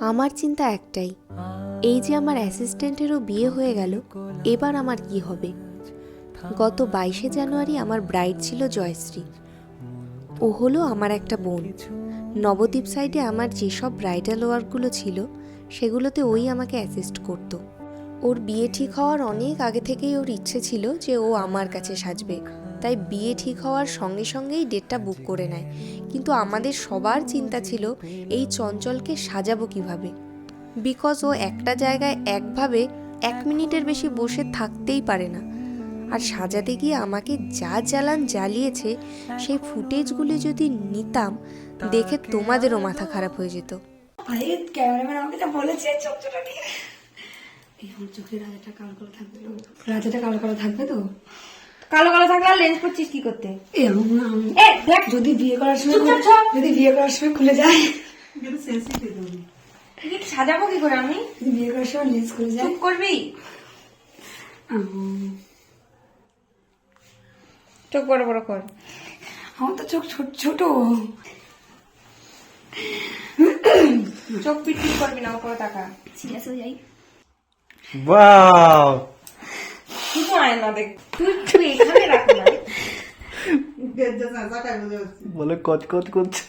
আমার চিন্তা একটাই, এই যে আমার অ্যাসিস্ট্যান্টেরও বিয়ে হয়ে গেল, এবার আমার কি হবে? গত বাইশে জানুয়ারি আমার ব্রাইড ছিল জয়শ্রী। ও হলো আমার একটা বোন। নবদ্বীপ সাইডে আমার যেসব ব্রাইডাল ওয়ার্কগুলো ছিল, সেগুলোতে ওই আমাকে অ্যাসিস্ট করতো। ওর বিয়ে ঠিক হওয়ার অনেক আগে থেকেই ওর ইচ্ছে ছিল যে ও আমার কাছে সাজবে। তাই বিয়ে ঠিক হওয়ার সঙ্গে সঙ্গেই ডেটটা বুক করে নেয়। কিন্তু আমাদের সবার চিন্তা ছিল, এই চঞ্চলকে সাজাবো কীভাবে? বিকজ ও একটা জায়গায় একভাবে এক মিনিটের বেশি বসে থাকতেই পারে না। আর সাজাতে গিয়ে আমাকে যা জ্বালান জ্বালিয়েছে, সেই ফুটেজগুলি যদি নিতাম, দেখে তোমাদেরও মাথা খারাপ হয়ে যেত। আরে, ক্যামেরাম্যান আমাকে বলেছে, চোখটা চোখের রাজাটা কালো থাকবে রাজাটা কালো কালো থাকবে তো? কালো কালো থাকলে আর লেন্স করছিস কি করতে? এ আমার না এ দেখ। যদি বিয়ে করার সময় যদি বিয়ে করার সময় খুলে যায়। সাজাবো কি করে আমি? বিয়ে করার সময় লেন্স খুলে যায়। চুপ করবি? চোখ বড় বড় কর। আমার তো চোখ ছোট ছোট। চোখ পিট পিট করবি না ওপরে টাকা সিরিয়াস হয়ে যাই। আয় না দেখ তুই তুই এখানে রাখ না। বলে কচকচ করছে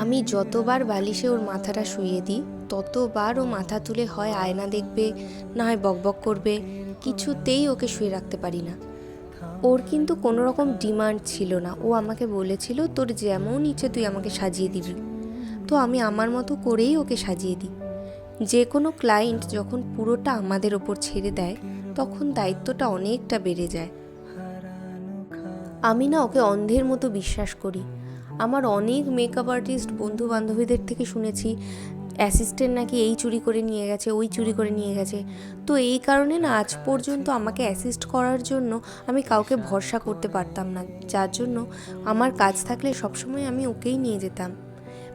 আমি যতবার বালিশে ওর মাথাটা শুয়ে দিই ততবার ও মাথা তুলে হয় আয়না দেখবে না হয় বকবক করবে কিছুতেই ওকে শুয়ে রাখতে পারি না। ওর কিন্তু কোনো রকম ডিমান্ড ছিল না। ও আমাকে বলেছিল তোর যেমন ইচ্ছে তুই আমাকে সাজিয়ে দিবি। তো আমি আমার মতো করেই ওকে সাজিয়ে দিই। যে কোনো ক্লায়েন্ট যখন পুরোটা আমাদের ওপর ছেড়ে দেয়, তখন দায়িত্বটা অনেকটা বেড়ে যায়। আমি না ওকে অন্ধের মতো বিশ্বাস করি। আমার অনেক মেকআপ আর্টিস্ট বন্ধু বান্ধবীদের থেকে শুনেছি অ্যাসিস্ট্যান্ট নাকি এই চুরি করে নিয়ে গেছে, ওই চুরি করে নিয়ে গেছে। তো এই কারণে না আজ পর্যন্ত আমাকে অ্যাসিস্ট করার জন্য আমি কাউকে ভরসা করতে পারতাম না। যার জন্য আমার কাজ থাকলে সবসময় আমি ওকেই নিয়ে যেতাম।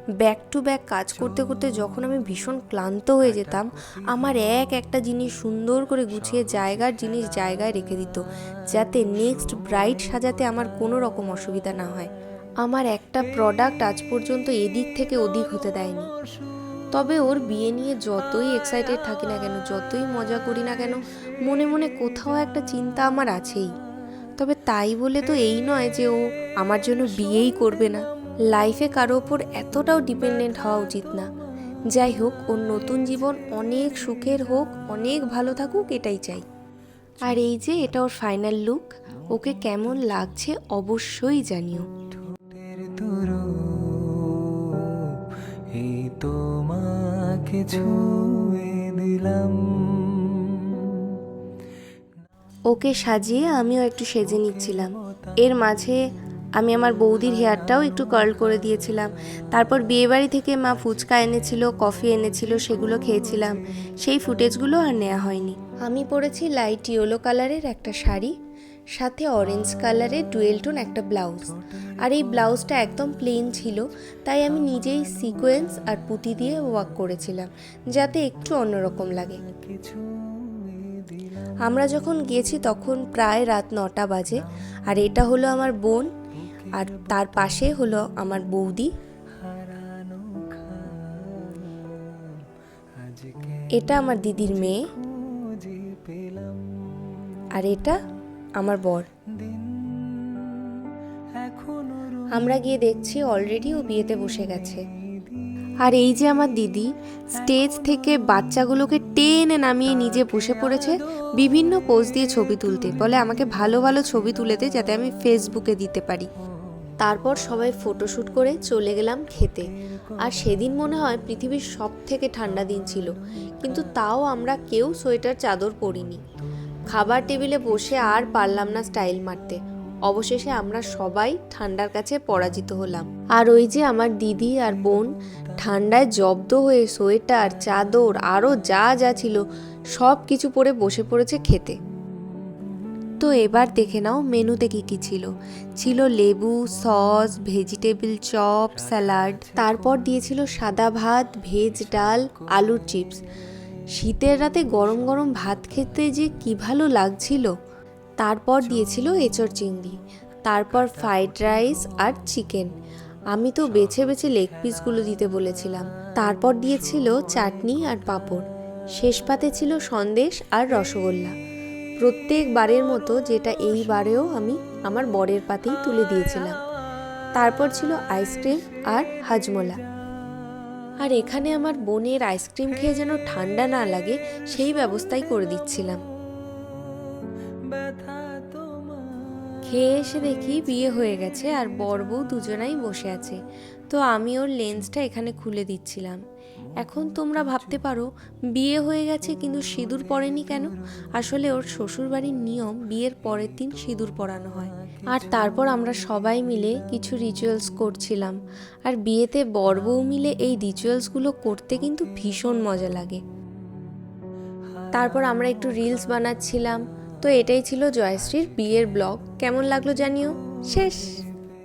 ব্যাক টু ব্যাক কাজ করতে করতে যখন আমি ভীষণ ক্লান্ত হয়ে যেতাম, আমার এক একটা জিনিস সুন্দর করে গুছিয়ে জায়গার জিনিস জায়গায় রেখে দিত, যাতে নেক্সট ব্রাইট সাজাতে আমার কোনো রকম অসুবিধা না হয়। আমার একটা প্রোডাক্ট আজ পর্যন্ত এদিক থেকে ওদিক হতে দেয়নি। তবে ওর বিয়ে নিয়ে যতই এক্সাইটেড থাকি না কেন, যতই মজা করি না কেন, মনে মনে কোথাও একটা চিন্তা আমার আছেই। তবে তাই বলে তো এই নয় যে ও আমার জন্য বিয়েই করবে না। লাইফে কারও ওপর এতটাও ডিপেন্ডেন্ট হওয়া উচিত না। যাই হোক ওর নতুন জীবন অনেক সুখের হোক অনেক ভালো থাকুক এটাই চাই। আর এই যে এটা ওর ফাইনাল লুক ওকে কেমন লাগছে অবশ্যই জানিও। এই তোমাকে ছুঁয়ে দিলাম। ওকে সাজিয়ে আমিও একটু সেজে নিচ্ছিলাম। এর মাঝে আমি আমার বৌদির হেয়ারটাও একটু কার্ল করে দিয়েছিলাম। তারপর বিয়েবাড়ি থেকে মা ফুচকা এনেছিল কফি এনেছিল, সেগুলো খেয়েছিলাম। সেই ফুটেজগুলো আর নেওয়া হয়নি। আমি পরেছি লাইট ইয়েলো কালারের একটা শাড়ি, সাথে অরেঞ্জ কালারের ডুয়েল টোন একটা ব্লাউজ আর এই ব্লাউজটা একদম প্লেন ছিল, তাই আমি নিজেই সিকোয়েন্স আর পুঁতি দিয়ে ওয়াক করেছিলাম, যাতে একটু অন্যরকম লাগে। আমরা যখন গিয়েছি তখন প্রায় রাত নটা বাজে, আর এটা হলো আমার বোন আর তার পাশে হলো আমার বৌদি। এটা আমার দিদির মেয়ে। আর এটা আমার বর। আমরা গিয়ে দেখছি অলরেডি ও বিয়েতে বসে গেছে। আর এই যে আমার দিদি স্টেজ থেকে বাচ্চাগুলোকে টেনে নামিয়ে নিজে বসে পড়েছে, বিভিন্ন পোজ দিয়ে ছবি তুলতে। বলে আমাকে ভালো ভালো ছবি তুলে দে যাতে আমি ফেসবুকে দিতে পারি। তারপর সবাই ফটোশ্যুট করে চলে গেলাম খেতে। আর সেদিন মনে হয় পৃথিবীর সব থেকে ঠান্ডা দিন ছিল, কিন্তু তাও আমরা কেউ সোয়েটার, চাদর পরিনি। খাবার টেবিলে বসে আর পারলাম না স্টাইল মারতে। অবশেষে আমরা সবাই ঠান্ডার কাছে পরাজিত হলাম। আর ওই যে আমার দিদি আর বোন, ঠান্ডায় জব্দ হয়ে সোয়েটার, চাদর আরও যা যা ছিল সব কিছু পরে বসে পড়েছে খেতে। তো এবার দেখে নাও মেনুতে কি কি ছিল। ছিল লেবু, সস, ভেজিটেবল চপ, স্যালাড। তারপর দিয়েছিল সাদা ভাত, ভেজ ডাল, আলুর চিপস। শীতের রাতে গরম গরম ভাত খেতে যে কি ভালো লাগছিল। তারপর দিয়েছিল এঁচড় চিংড়ি। তারপর ফ্রাইড রাইস আর চিকেন। আমি তো বেছে বেছে লেগ পিসগুলো দিতে বলেছিলাম। তারপর দিয়েছিল চাটনি আর পাঁপড়। শেষ পাতে ছিল সন্দেশ আর রসগোল্লা। প্রত্যেকবারের মতো যেটা এইবারেও আমি আমার বরের পাতেই তুলে দিয়েছিলাম। তারপর ছিল আইসক্রিম আর হাজমোলা। আর এখানে আমার বোনের আইসক্রিম খেয়ে যেন ঠান্ডা না লাগে, সেই ব্যবস্থাই করে দিচ্ছিলাম। খেয়ে এসে দেখি বিয়ে হয়ে গেছে আর বর বউ দুজনাই বসে আছে। তো আমি ওর লেন্সটা এখানে খুলে দিচ্ছিলাম। এখন তোমরা ভাবতে পারো, বিয়ে হয়ে গেছে কিন্তু সিঁদুর পড়েনি কেন? আসলে ওর শ্বশুরবাড়ির নিয়ম, বিয়ের পরের দিন সিঁদুর পরানো হয়। আর তারপর আমরা সবাই মিলে কিছু রিচুয়ালস করছিলাম। আর বিয়েতে বর বউ মিলে এই রিচুয়ালসগুলো করতে কিন্তু ভীষণ মজা লাগে। তারপর আমরা একটু রিলস বানাচ্ছিলাম। তো এটাই ছিল জয়শ্রীর বিয়ের ব্লগ। কেমন লাগল জানিও? শেষ!